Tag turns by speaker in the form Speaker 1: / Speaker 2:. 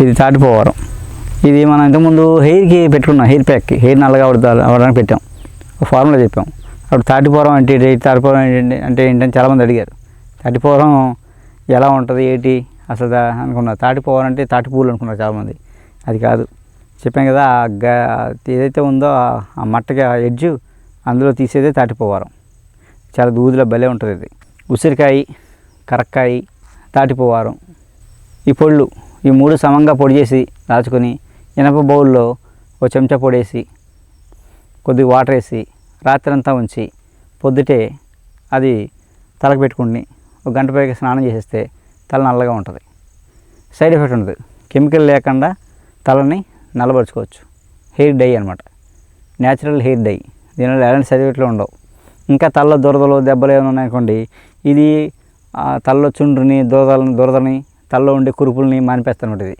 Speaker 1: ఇది తాటిపోవరం ఇది మనం ఇంతకుముందు హెయిర్కి పెట్టుకున్నాం హెయిర్ ప్యాక్కి హెయిర్ నల్లగా అవడ- అవడానికి పెట్టాం. ఒక ఫార్ములా చెప్పాం. అప్పుడు తాటిపోవరం అంటే ఏంటి తాటిపోవరం ఏంటి అంటే ఏంటని చాలామంది అడిగారు. తాటిపోవరం ఎలా ఉంటుంది ఏంటి? అసలు అనుకున్నారు. తాటిపోవరం అంటే తాటిపూలు అనుకున్నారు చాలామంది. అది కాదు. చెప్పాం కదా గా ఏదైతే ఉందో ఆ- ఆ మట్టగా ఎడ్జు అందులో తీసేదే తాటిపోవరం చాలా దూదిలో భలే ఉంటుంది ఇది. ఉసిరికాయ కరక్కాయ తాటిపోవారం ఈ పొళ్ళు ఈ మూడు సమంగా పొడి చేసి దాచుకొని ఇనప బౌల్లో ఒక చెంచా పొడేసి కొద్దిగా వాటర్ వేసి రాత్రంతా ఉంచి పొద్దుటే అది తలకు పెట్టుకుని ఒక గంట పైకి స్నానం చేసేస్తే తల నల్లగా ఉంటుంది. సైడ్ ఎఫెక్ట్ ఉండదు. కెమికల్ లేకుండా తలని నల్లబరుచుకోవచ్చు హెయిర్ డై అనమాట న్యాచురల్ హెయిర్ డై. దీనివల్ల ఎలాంటి సైడ్ ఎఫెక్ట్లు ఉండవు. ఇంకా తలలో దురదలు దెబ్బలు ఏమైనా ఉన్నాయనుకోండి ఇది ఆ తలలో చుండ్రుని దురదలని దురదని తలలో ఉండే కురుపుల్ని మానిపేస్తూ ఉంటుంది